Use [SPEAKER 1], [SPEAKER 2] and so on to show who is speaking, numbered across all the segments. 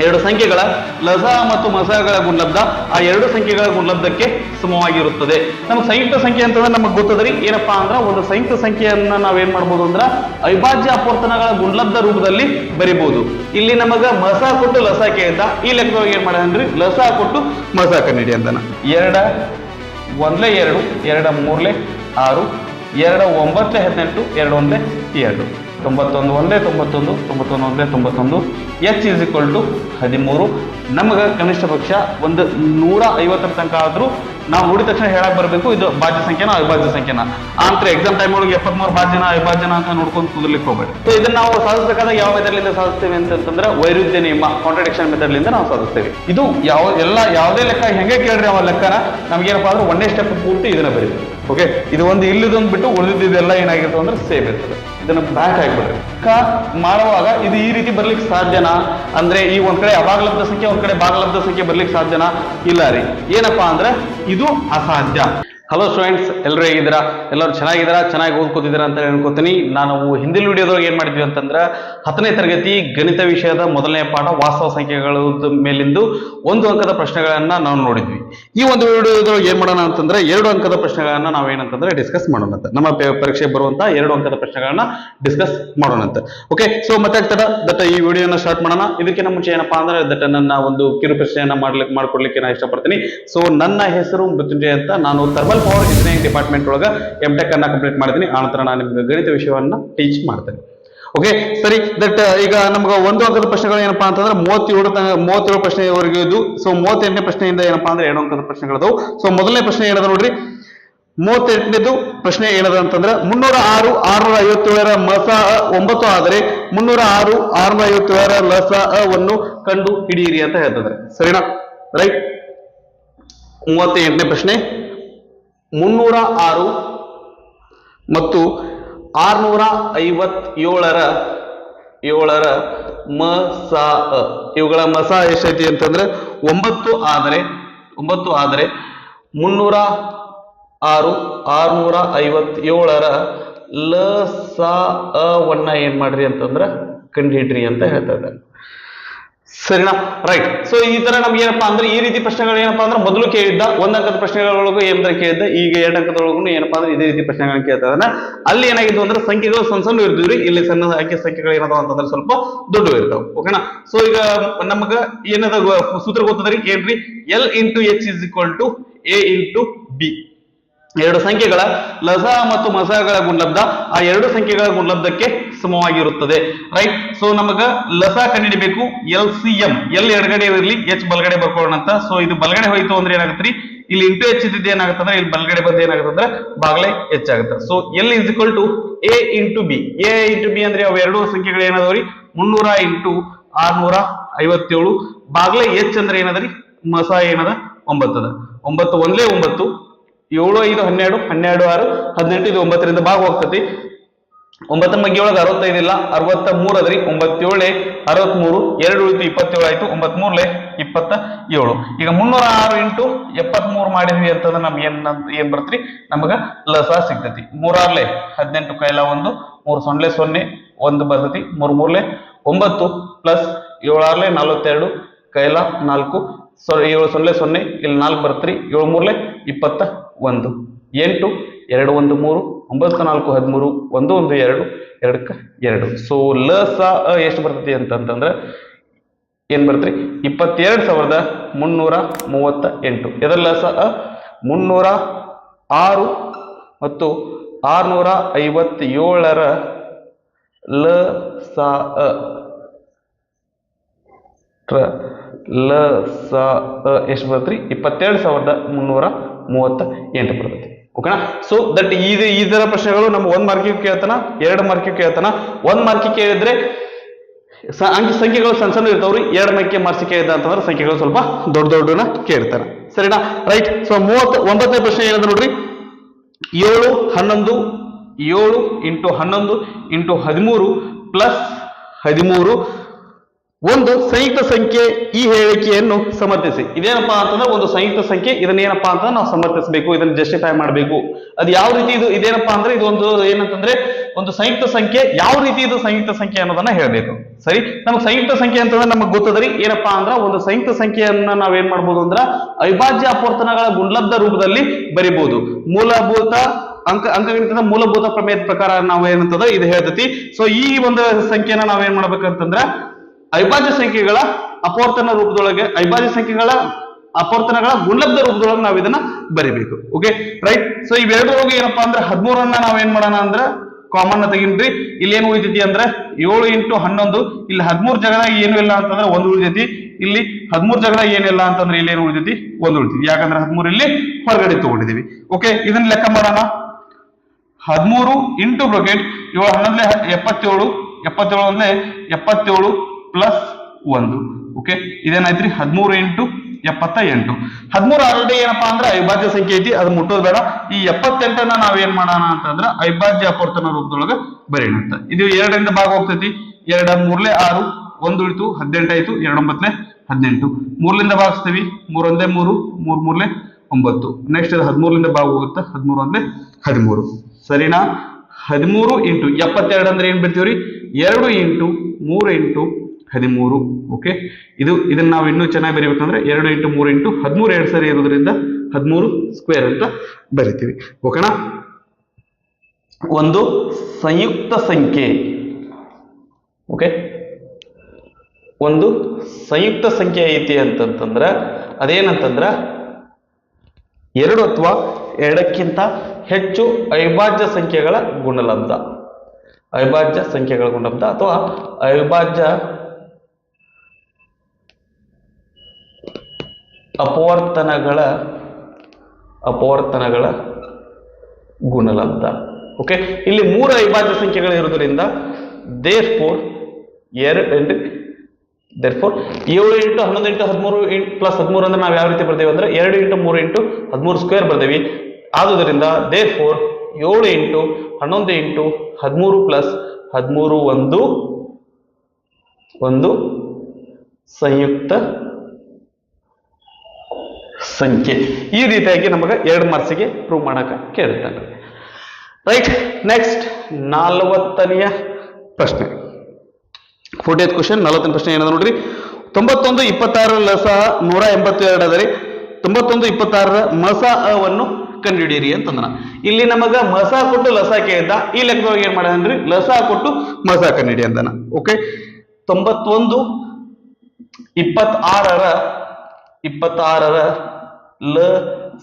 [SPEAKER 1] ಎರಡು ಸಂಖ್ಯೆಗಳ ಲಸ ಮತ್ತು ಮಸಗಳ ಗುಣಲಬ್ಧ ಆ ಎರಡು ಸಂಖ್ಯೆಗಳ ಗುಣಲಬ್ಧಕ್ಕೆ ಸಮವಾಗಿರುತ್ತದೆ. ನಮ್ಗೆ ಸಂಯುಕ್ತ ಸಂಖ್ಯೆ ಅಂತಂದ್ರೆ ನಮಗೆ ಗೊತ್ತದ್ರಿ ಏನಪ್ಪಾ ಅಂದ್ರೆ ಒಂದು ಸಂಯುಕ್ತ ಸಂಖ್ಯೆಯನ್ನ ನಾವೇನ್ ಮಾಡ್ಬೋದು ಅಂದ್ರೆ ಅವಿಭಾಜ್ಯ ಅಪವರ್ತನಗಳ ಗುಣಲಬ್ಧ ರೂಪದಲ್ಲಿ ಬರಿಬಹುದು ಇಲ್ಲಿ ನಮಗ ಮಸ ಕೊಟ್ಟು ಲಸ ಅಂತ ಈ ಲೆಕ್ಕದೊಳಗೆ ಏನ್ ಮಾಡ್ರಿ ಲಸ ಕೊಟ್ಟು ಮಸ ಕನ್ನಡಿ ಅಂತಾನ ಎರಡ ಒಂದ್ಲೆ ಎರಡು, ಎರಡ ಮೂರ್ಲೆ ಆರು, ಎರಡ ಒಂಬತ್ತಲೆ ಹದಿನೆಂಟು, ಎರಡು ಒಂದೇ ಎರಡು. ತೊಂಬತ್ತೊಂದು ಒಂದೇ ತೊಂಬತ್ತೊಂದು ತೊಂಬತ್ತೊಂದು ಒಂದೇ ತೊಂಬತ್ತೊಂದು. ಎಚ್ ಇಸ್ ಈಕ್ವಲ್ ಟು ಹದಿಮೂರು. ನಮಗೆ ಕನಿಷ್ಠ ಪಕ್ಷ ಒಂದು ನೂರ ಐವತ್ತರ ತನಕ ಆದ್ರೂ ನಾವು ನೋಡಿದ ತಕ್ಷಣ ಹೇಳಕ್ಕೆ ಬರಬೇಕು, ಇದು ಭಾಜ್ಯ ಸಂಖ್ಯೆನ ಅವಿಭಾಜ್ಯ ಸಂಖ್ಯೆನ? ಆಂತರ ಎಕ್ಸಾಮ್ ಟೈಮ್ ಒಳಗೆ ಎಪ್ಪತ್ಮೂರು ಭಾಜ್ಯನ ಅವಿಭಾಜ್ಯನ ಅಂತ ನೋಡ್ಕೊಂಡು ಕುದಲಿಕ್ಕೆ ಹೋಗ್ಬೇಡಿ. ಸೊ ಇದನ್ನ ನಾವು ಸಾಧಿಸಬೇಕಾದಾಗ ಯಾವ ಮೆಥಡ್ಲಿಂದ ಸಾಧಿಸ್ತೇವೆ ಅಂತಂದ್ರೆ ವೈರುಧ್ಯ ನಿಯಮ ಕಾಂಟ್ರಡಿಕ್ಷನ್ ಮೆಥಡ್ಲಿಂದ ನಾವು ಸಾಧಿಸ್ತೇವೆ. ಇದು ಯಾವ, ಎಲ್ಲ, ಯಾವುದೇ ಲೆಕ್ಕ ಹೆಂಗೆ ಕೇಳ್ರಿ ಅವ ಲೆಕ್ಕನ, ನಮ್ಗೇನಪ್ಪ ಅಂದ್ರೆ ಒಂದೇ ಸ್ಟೆಪ್ ಪೂರ್ತಿ ಇದನ್ನ ಬರೀತೀವಿ ಓಕೆ ಇದು ಒಂದು ಇಲ್ಲಿದೊಂದು ಬಿಟ್ಟು ಉಳಿದಿದ್ದೆಲ್ಲ ಏನಾಗಿರ್ತದೆ ಅಂದ್ರೆ ಸೇಮ್ ಇರ್ತದೆ. ಇದನ್ನ ಬ್ಯಾಕ್ ಹಾಕ್ಬಿಡ್ರಿ ಕ ಮಾಡುವಾಗ ಇದು ಈ ರೀತಿ ಬರ್ಲಿಕ್ಕೆ ಸಾಧ್ಯನಾ? ಅಂದ್ರೆ ಈ ಒಂದ್ ಕಡೆ ಅಭಾಗಲಬ್ಧ ಸಂಖ್ಯೆ, ಒಂದ್ ಕಡೆ ಭಾಗಲಬ್ಧ ಸಂಖ್ಯೆ ಬರ್ಲಿಕ್ಕೆ ಸಾಧ್ಯನಾ? ಇಲ್ಲ ರೀ. ಏನಪ್ಪಾ ಅಂದ್ರೆ ಇದು ಅಸಾಧ್ಯ. ಹಲೋ ಸ್ಟೂಡೆಂಟ್ಸ್ ಎಲ್ಲರೂ ಹೇಗಿದ್ದೀರಾ? ಎಲ್ಲರೂ ಚೆನ್ನಾಗಿದ್ದೀರಾ? ಚೆನ್ನಾಗಿ ಓದ್ಕೋತಿದ್ದೀರಾ ಅಂತ ಹೇಳ್ಕೊತೀನಿ ನಾನು ಹಿಂದಿನ ವಿಡಿಯೋದೊಳಗೆ ಏನು ಮಾಡಿದ್ವಿ ಅಂತಂದ್ರೆ ಹತ್ತನೇ ತರಗತಿ ಗಣಿತ ವಿಷಯದ ಮೊದಲನೇ ಪಾಠ ವಾಸ್ತವ ಸಂಖ್ಯೆಗಳ ಮೇಲಿಂದು ಒಂದು ಅಂಕದ ಪ್ರಶ್ನೆಗಳನ್ನು ನಾವು ನೋಡಿದ್ವಿ. ಈ ಒಂದು ವಿಡಿಯೋದೊಳಗೆ ಏನು ಮಾಡೋಣ ಅಂತಂದ್ರೆ ಎರಡು ಅಂಕದ ಪ್ರಶ್ನೆಗಳನ್ನ ನಾವೇನಂತಂದ್ರೆ ಡಿಸ್ಕಸ್ ಮಾಡೋಣ ಅಂತ. ನಮ್ಮ ಪರೀಕ್ಷೆಗೆ ಬರುವಂಥ ಎರಡು ಅಂಕದ ಪ್ರಶ್ನೆಗಳನ್ನು ಡಿಸ್ಕಸ್ ಮಾಡೋಣ ಓಕೆ ಸೊ ಮತ್ತೆ ಆಗ್ತದ ದಟ್ಟ ಈ ವಿಡಿಯೋನ ಸ್ಟಾರ್ಟ್ ಮಾಡೋಣ. ಇದಕ್ಕಿಂತ ಮುಂಚೆ ಏನಪ್ಪಾ ಅಂದ್ರೆ ದಟ್ಟ ನನ್ನ ಒಂದು ಕಿರು ಪ್ರಶ್ನೆಯನ್ನು ಮಾಡ್ಲಿಕ್ಕೆ ಮಾಡ್ಕೊಡ್ಲಿಕ್ಕೆ ನಾನು ಇಷ್ಟಪಡ್ತೀನಿ. ಸೊ ನನ್ನ ಹೆಸರು ಮೃತ್ಯುಂಜಯ ಅಂತ. ನಾನು ಥರ್ಮಲ್ ಪವರ್ ಇಂಜಿನಿಯರಿಂಗ್ ಡಿಪಾರ್ಟ್ಮೆಂಟ್ ಒಳಗ ಎಂ ಟೆಕ್ ಅನ್ನ ಕಂಪ್ಲೀಟ್ ಮಾಡ್ತೀನಿ ಆನಂತರ ನಾನು ನಿಮ್ಗೆ ಗಣಿತ ವಿಷಯವನ್ನ ಟೀಚ್ ಮಾಡ್ತೇನೆ. ಓಕೆ ಸರಿ ದಟ್ ಈಗ ನಮ್ಗೆ ಒಂದು ಅಂಕದ ಪ್ರಶ್ನೆಗಳು ಏನಪ್ಪಾ ಅಂತಂದ್ರೆ ಮೂವತ್ತೇಳು ಮೂವತ್ತೇಳು ಪ್ರಶ್ನೆವರೆಗೂ ಇದು ಸೊ ಮೂವತ್ತೆಂಟನೇ ಪ್ರಶ್ನೆಯಿಂದ ಏನಪ್ಪಾ ಅಂದ್ರೆ ಎರಡು ಅಂಕದ ಪ್ರಶ್ನೆಗಳದವು. ಸೊ ಮೊದಲನೇ ಪ್ರಶ್ನೆ ಏನದ ನೋಡ್ರಿ? ಮೂವತ್ತೆಂಟನೇದು ಪ್ರಶ್ನೆ ಏನದ ಅಂತಂದ್ರೆ, ಮುನ್ನೂರ ಆರು, ಆರ್ನೂರ ಐವತ್ತೇಳರ ಮಸ, ಒಂಬತ್ತು ಆದರೆ ಮುನ್ನೂರ ಆರು, ಆರ್ನೂರ ಐವತ್ತೇಳರ ಲಸ ಅನ್ನು ಕಂಡು ಹಿಡಿಯಿರಿ ಅಂತ ಹೇಳ್ತದೆ. ಸರಿನಾ? ರೈಟ್ ಮೂವತ್ತೆಂಟನೇ ಪ್ರಶ್ನೆ. ಮುನ್ನೂರ ಆರು ಮತ್ತು ಆರುನೂರ ಐವತ್ತೇಳರ ಏಳರ ಮ ಸ. ಇವುಗಳ ಮಸ ಎಷ್ಟೈತಿ ಅಂತಂದ್ರೆ ಒಂಬತ್ತು ಆದರೆ ಒಂಬತ್ತು ಆದರೆ ಮುನ್ನೂರ ಆರು ಆರುನೂರ ಐವತ್ತೇಳರ ಲ, ಸ, ಅ, ವನ್ನ ಏನ್ ಮಾಡ್ರಿ ಅಂತಂದ್ರೆ ಕಂಡಿಡ್ರಿ ಅಂತ ಹೇಳ್ತಾ ಇದ್ದಾರೆ ಸರಿನಾ? ರೈಟ್ ಸೊ ಈ ತರ ನಮ್ಗೆ ಏನಪ್ಪಾ ಅಂದ್ರೆ, ಈ ರೀತಿ ಪ್ರಶ್ನೆಗಳು ಏನಪ್ಪಾ ಅಂದ್ರೆ, ಮೊದಲು ಕೇಳಿದ್ದ ಒಂದಂಕದ ಪ್ರಶ್ನೆಗಳೊಳಗೂ ಏನ್ ಕೇಳಿದ್ದ, ಈಗ ಎರಡು ಅಂಕದೊಳಗು ಏನಪ್ಪಾ ಅಂದ್ರೆ ಇದೇ ರೀತಿ ಪ್ರಶ್ನೆಗಳನ್ನ ಕೇಳ್ತಾ ಅಲ್ಲಿ ಏನಾಗಿತ್ತು ಅಂದ್ರೆ, ಸಂಖ್ಯೆಗಳು ಸಣ್ಣ ಸಣ್ಣ ಇರ್ತೀವ್ರಿ ಇಲ್ಲಿ ಸಣ್ಣ ಸಂಖ್ಯೆ, ಸಂಖ್ಯೆಗಳು ಏನದಾವ ಅಂತಂದ್ರೆ ಸ್ವಲ್ಪ ದೊಡ್ಡ ಇರ್ತಾವ. ಓಕೆನಾ ಸೊ ಈಗ ನಮಗ ಏನದ ಸೂತ್ರ ಗೊತ್ತದ್ರಿ ಏನ್ರಿ? L into H is equal to A into B ಎರಡು ಸಂಖ್ಯೆಗಳ ಲಸ ಮತ್ತು ಮಸಗಳ ಗುಣಲಬ್ಧ. ಆ ಎರಡು ಸಂಖ್ಯೆಗಳ ಗುಣಲಬ್ಧಕ್ಕೆ ಸಮವಾಗಿರುತ್ತದೆ. ರೈಟ್ ಸೊ ನಮಗ ಲಸ ಕಂಡಿಡಿಬೇಕು ಎಲ್ ಸಿ ಎಂ. ಎಲ್ ಎಡಗಡೆ ಇರಲಿ, ಎಚ್ ಬಲಗಡೆ ಬರ್ಕೊಳ್ಳೋಣ ಅಂತ. ಸೊ ಇದು ಬಲಗಡೆ ಹೋಯ್ತು ಅಂದ್ರೆ ಏನಾಗುತ್ತೆ ಇಲ್ಲಿ ಇಂಟು ಎಚ್ ಇದ್ದಿದ್ದು ಏನಾಗುತ್ತೆ ಅಂದ್ರೆ, ಇಲ್ಲಿ ಬಲಗಡೆ ಬಂದು ಏನಾಗುತ್ತೆ ಅಂದ್ರೆ, ಬಾಗಲೇ ಆಗುತ್ತೆ so L is equal to A into B A into B ಅಂದ್ರೆ ಅವು ಎರಡು ಸಂಖ್ಯೆಗಳು ಏನದವ್ರಿ? ಮುನ್ನೂರ ಇಂಟು ಆರ್ನೂರ ಐವತ್ತೇಳು. ಬಾಗ್ಲೆ ಎಚ್ ಅಂದ್ರೆ ಏನದ ರೀ ಮಸ ಏನದ? ಒಂಬತ್ತದ. ಒಂಬತ್ತು ಒಂದ್ಲೇ ಒಂಬತ್ತು. ಏಳು ಐದು ಹನ್ನೆರಡು ಹನ್ನೆರಡು ಆರು, ಹದಿನೆಂಟು ಇದು ಒಂಬತ್ತರಿಂದ ಭಾಗ ಹೋಗ್ತತಿ. ಒಂಬತ್ತರ ಬಗ್ಗೆ ಒಳಗೆ ಅರವತ್ತೈದಿಲ್ಲ ಅರವತ್ತ ಮೂರದ್ರಿ ಒಂಬತ್ತೇಳೆ, ಅರವತ್ಮೂರು ಎರಡು ಉಳಿತು ಇಪ್ಪತ್ತೇಳು ಆಯ್ತು ಒಂಬತ್ ಮೂರ್ಲೆ ಇಪ್ಪತ್ತ ಏಳು ಈಗ ಮುನ್ನೂರ ಆರು ಇಂಟು ಎಪ್ಪತ್ಮೂರು ಮಾಡಿದ್ವಿ ಅಂತಂದ್ರೆ ನಮ್ಗೆ ಏನ್ ಏನ್ ಬರ್ತ್ರಿ? ನಮಗ ಲಸ ಸಿಗ್ತೈತಿ. ಮೂರಾರ್ಲೆ, ಹದಿನೆಂಟು ಕೈಲ ಒಂದು, ಮೂರು ಸೊನ್ನೆ ಸೊನ್ನೆ, ಒಂದು ಬರ್ತತಿ, ಮೂರ್ ಮೂರ್ಲೆ, ಒಂಬತ್ತು ಪ್ಲಸ್ ಏಳಾರ್ಲೆ, ನಲವತ್ತೆರಡು ಕೈಲ ನಾಲ್ಕು, ಸೊ, ಏಳು ಸೊನ್ನೆ ಸೊನ್ನೆ, ಇಲ್ಲಿ ನಾಲ್ಕು ಬರ್ತ್ರಿ ಏಳು ಮೂರ್ಲೆ ಇಪ್ಪತ್ತ ಒಂದು ಎಂಟು, ಎರಡು ಒಂದು ಮೂರು ಒಂಬತ್ತು, ನಾಲ್ಕು, ಹದಿಮೂರು, ಒಂದು ಒಂದು, ಎರಡು, ಎರಡಕ್ಕೆ ಎರಡು. ಸೊ ಲ, ಸ, ಅ ಎಷ್ಟು ಬರ್ತೈತಿ ಅಂತಂತಂದ್ರೆ ಏನ್ ಬರ್ತೀರಿ ಇಪ್ಪತ್ತೆರಡು ಸಾವಿರದ ಮುನ್ನೂರ ಮೂವತ್ತ ಎಂಟು. ಎದರ ಲ ಸ, ಅ? ಮುನ್ನೂರ ಆರು ಮತ್ತು ಆರುನೂರ ಐವತ್ತೇಳರ ಲ, ಸ ಲ, ಸ ಎಷ್ಟು ಬರ್ತೀರಿ ಇಪ್ಪತ್ತೆರಡು ಸಾವಿರದ ಮುನ್ನೂರ ಮೂವತ್ತ ಎಂಟು ಬರ್ತೈತಿ. ಓಕೆನಾ ಸೊ ದಟ್ ಇದು ಈ ತರ ಪ್ರಶ್ನೆಗಳು ನಮ್ಮ ಒಂದ್ ಮಾರ್ಕಿಗೆ ಕೇಳ್ತಾನ, ಎರಡು ಮಾರ್ಕಿಗೆ ಕೇಳ್ತಾನ. ಒಂದ್ ಮಾರ್ಕಿಗೆ ಕೇಳಿದ್ರೆ ಅಂಕಿ ಸಂಖ್ಯೆಗಳು ಸಣ್ಣ ಸಣ್ಣ ಇರ್ತಾವ್ರಿ. ಎರಡು ಮಾರ್ಕಿಗೆ ಮಾರ್ಕ್ಸ್ ಕೇಳಿದ ಅಂತಂದ್ರೆ ಸಂಖ್ಯೆಗಳು ಸ್ವಲ್ಪ ದೊಡ್ಡ ದೊಡ್ಡನ ಕೇಳ್ತಾರೆ. ಸರಿನಾ? ರೈಟ್ ಸೊ ಮೂವತ್ತು, ಒಂಬತ್ತನೇ ಪ್ರಶ್ನೆ ಏನಂದ್ರೆ ನೋಡ್ರಿ? ಏಳು, ಹನ್ನೊಂದು, ಏಳು, ಇಂಟು ಹನ್ನೊಂದು, ಇಂಟು ಹದಿಮೂರು ಪ್ಲಸ್ ಹದಿಮೂರು ಒಂದು ಸಂಯುಕ್ತ ಸಂಖ್ಯೆ ಈ ಹೇಳಿಕೆಯನ್ನು ಸಮರ್ಥಿಸಿ. ಇದೇನಪ್ಪಾ ಅಂತಂದ್ರೆ ಒಂದು ಸಂಯುಕ್ತ ಸಂಖ್ಯೆ, ಇದನ್ನೇನಪ್ಪಾ ಅಂತ ನಾವು ಸಮರ್ಥಿಸಬೇಕು, ಇದನ್ನ ಜಸ್ಟಿಫೈ ಮಾಡಬೇಕು. ಅದು ಯಾವ ರೀತಿ ಇದು, ಇದೇನಪ್ಪಾ ಅಂದ್ರೆ ಇದು ಒಂದು ಏನಂತಂದ್ರೆ ಒಂದು ಸಂಯುಕ್ತ ಸಂಖ್ಯೆ, ಯಾವ ರೀತಿ ಇದು ಸಂಯುಕ್ತ ಸಂಖ್ಯೆ ಅನ್ನೋದನ್ನ ಹೇಳಬೇಕು. ಸರಿ? ನಮಗೆ ಸಂಯುಕ್ತ ಸಂಖ್ಯೆ ಅಂತಂದ್ರೆ ನಮಗೆ ಗೊತ್ತದ್ರಿ, ಏನಪ್ಪಾ ಅಂದ್ರೆ ಒಂದು ಸಂಯುಕ್ತ ಸಂಖ್ಯೆಯನ್ನ ನಾವೇನ್ ಮಾಡ್ಬೋದು ಅಂದ್ರ ಅವಿಭಾಜ್ಯ ಅಪವರ್ತನಗಳ ಗುಣಲಬ್ಧ ರೂಪದಲ್ಲಿ ಬರಿಬಹುದು ಮೂಲಭೂತ ಅಂಕ, ಅಂಕಗಣಿತದ ಮೂಲಭೂತ ಪ್ರಮೇಯದ ಪ್ರಕಾರ ನಾವು ಏನಂತದ ಇದು ಹೇಳ್ತತಿ. ಸೊ ಈ ಒಂದು ಸಂಖ್ಯೆನ ನಾವೇನ್ ಮಾಡ್ಬೇಕಂತಂದ್ರ ಅವಿಭಾಜ್ಯ ಸಂಖ್ಯೆಗಳ ಅಪವರ್ತನ ರೂಪದೊಳಗೆ, ಅವಿಭಾಜ್ಯ ಸಂಖ್ಯೆಗಳ ಅಪವರ್ತನಗಳ ಗುಣಲಬ್ಧ ರೂಪದೊಳಗೆ ನಾವು ಇದನ್ನ ಬರಿಬೇಕು. ಓಕೆ ರೈಟ್ ಸೊ ಇವೆರಡರೊಳಗೆ ಏನಪ್ಪಾ ಅಂದ್ರೆ ಹದಿಮೂರನ್ನ ನಾವೇನ್ ಮಾಡೋಣ ಅಂದ್ರೆ ಕಾಮನ್ ತೆಗಿನ್ರಿ. ಇಲ್ಲಿ ಏನು ಉಳಿತೈತಿ ಅಂದ್ರೆ ಏಳು ಇಂಟು ಹನ್ನೊಂದು, ಇಲ್ಲಿ ಹದಿಮೂರು ಜಗದಾಗ ಏನು ಇಲ್ಲ ಅಂತಂದ್ರೆ ಒಂದು ಉಳಿತೈತಿ. ಇಲ್ಲಿ ಹದಿಮೂರು ಜಗದಾಗ ಏನಿಲ್ಲ ಅಂತಂದ್ರೆ ಇಲ್ಲಿ ಏನು ಉಳಿತೈತಿ? ಒಂದು ಉಳಿತೈತಿ. ಯಾಕಂದ್ರೆ ಹದಿಮೂರು ಇಲ್ಲಿ ಹೊರಗಡೆ ತಗೊಂಡಿದೀವಿ ಓಕೆ ಇದನ್ನ ಲೆಕ್ಕ ಮಾಡೋಣ. ಹದಿಮೂರು ಇಂಟು ಬ್ರೊಕೆಟ್ ಇವಾಗ ಹನ್ನೊಂದ್ಲೆ ಎಪ್ಪತ್ತೇಳು ಎಪ್ಪತ್ತೇಳು ಅಂದ್ರೆ ಎಪ್ಪತ್ತೇಳು ಪ್ಲಸ್ ಒಂದು ಓಕೆ ಇದೇನಾಯ್ತ್ರಿ? ಹದಿಮೂರು ಇಂಟು ಎಪ್ಪತ್ತ ಎಂಟು ಹದಿಮೂರು ಆಲ್ರೆಡಿ ಏನಪ್ಪಾ ಅಂದ್ರೆ ಅವಿಭಾಜ್ಯ ಸಂಖ್ಯೆ ಐತಿ, ಅದು ಮುಟ್ಟೋದು ಬೇಡ. ಈ ಎಪ್ಪತ್ತೆಂಟನ್ನ ನಾವೇನ್ ಮಾಡೋಣ ಅಂತಂದ್ರೆ ಅವಿಭಾಜ್ಯ ಅಪವರ್ತನ ರೂಪದೊಳಗೆ ಬರೆಯೋಣ ಇದು ಎರಡರಿಂದ ಭಾಗ ಹೋಗ್ತೈತಿ ಎರಡ ಮೂರ್ಲೆ ಆರು, ಒಂದು ಉಳಿತು ಹದಿನೆಂಟಾಯ್ತು ಎರಡೊಂಬತ್ತನೇ ಹದಿನೆಂಟು. ಮೂರ್ಲಿಂದ ಭಾಗಿಸ್ತೀವಿ, ಮೂರೊಂದೇ ಮೂರು, ಮೂರ್ ಮೂರ್ಲೆ ಒಂಬತ್ತು. ನೆಕ್ಸ್ಟ್ ಅದು ಹದಿಮೂರಿಂದ ಭಾಗ ಹೋಗುತ್ತೆ, ಹದಿಮೂರು ಅಂದ್ರೆ ಹದಿಮೂರು. ಸರಿನಾ? ಹದಿಮೂರು ಇಂಟು ಎಪ್ಪತ್ತೆರಡು ಅಂದ್ರೆ ಏನ್ ಬಿಡ್ತೀವ್ರಿ? ಎರಡು ಇಂಟು ಮೂರು ಇಂಟು ಹದಿಮೂರು ಓಕೆ ಇದು ಇದನ್ನ ನಾವು ಇನ್ನೂ ಚೆನ್ನಾಗಿ ಬರೀಬೇಕಂದ್ರೆ ಎರಡು ಇಂಟು ಮೂರು ಇಂಟು ಹದಿಮೂರು ಎರಡು ಸರಿ ಇರೋದ್ರಿಂದ ಹದಿಮೂರು ಸ್ಕ್ವೇರ್ ಅಂತ ಬರಿತೀವಿ. ಓಕೆನಾ ಒಂದು ಸಂಯುಕ್ತ ಸಂಖ್ಯೆ ಓಕೆ ಒಂದು ಸಂಯುಕ್ತ ಸಂಖ್ಯೆ ಐತಿ ಅಂತಂತಂದ್ರ, ಅದೇನಂತಂದ್ರ ಎರಡು ಅಥವಾ ಎರಡಕ್ಕಿಂತ ಹೆಚ್ಚು ಅವಿಭಾಜ್ಯ ಸಂಖ್ಯೆಗಳ ಗುಣಲಬ್ಧ. ಅವಿಭಾಜ್ಯ ಸಂಖ್ಯೆಗಳ ಗುಣಲಬ್ಧ ಅಥವಾ ಅವಿಭಾಜ್ಯ ಅಪವರ್ತನಗಳ ಅಪವರ್ತನಗಳ ಗುಣಲಬ್ಧ ಓಕೆ ಇಲ್ಲಿ ಮೂರು ಅವಿಭಾಜ್ಯ ಸಂಖ್ಯೆಗಳು ಇರೋದ್ರಿಂದ ದೇರ್ ಫೋರ್ ಎರಡು ದೇರ್ ಫೋರ್ ಏಳು ಇಂಟು ಹನ್ನೊಂದು ಇಂಟು ಹದಿಮೂರು ಇಂಟು ಪ್ಲಸ್ ಹದಿಮೂರು ಅಂದ್ರೆ ನಾವು ಯಾವ ರೀತಿ ಬರ್ತೀವಿ ಅಂದ್ರೆ ಎರಡು ಇಂಟು ಮೂರು ಇಂಟು ಹದಿಮೂರು ಸ್ಕ್ವೇರ್ ಬರ್ತೀವಿ ಆದುದರಿಂದ ದೇರ್ ಫೋರ್ ಏಳು ಇಂಟು ಹನ್ನೊಂದು ಇಂಟು ಹದಿಮೂರು ಪ್ಲಸ್ ಹದಿಮೂರು ಒಂದು ಒಂದು ಸಂಯುಕ್ತ ಸಂಖ್ಯೆ ಈ ರೀತಿಯಾಗಿ ನಮಗೆ ಎರಡು ಮಾರ್ಕ್ಸಿಗೆ ಪ್ರೂವ್ ಮಾಡಕ ಕೇಳ್ತಾರೆ ರೈಟ್ ನೆಕ್ಸ್ಟ್ ನಾಲ್ವತ್ತನೆಯ ಪ್ರಶ್ನೆ. ಫೋರ್ಟಿ ಏತ್ ಕ್ವಶನ್ ನಲವತ್ತನೇ ಪ್ರಶ್ನೆ ಏನದ ನೋಡ್ರಿ? ತೊಂಬತ್ತೊಂದು ಇಪ್ಪತ್ತಾರರ ಲಸ ನೂರ ಎಂಬತ್ತೆರಡು ಅದರಿ. ತೊಂಬತ್ತೊಂದು ಇಪ್ಪತ್ತಾರರ ಮಸ ಅವನ್ನು ಕಂಡುಹಿಡಿಯಿರಿ ಅಂತಂದನ. ಇಲ್ಲಿ ನಮಗ ಮಸ ಕೊಟ್ಟು ಲಸ ಕೇಳಿದ ಈ ಲೆಕ್ಕದೊಳಗೆ ಏನ್ ಮಾಡ್ಯಾನ್ರಿ ಲಸ ಕೊಟ್ಟು ಮಸ ಕಂಡುಹಿಡಿ ಅಂದನ ಓಕೆ ತೊಂಬತ್ತೊಂದು ಇಪ್ಪತ್ತಾರರ ಇಪ್ಪತ್ತಾರರ ಲ,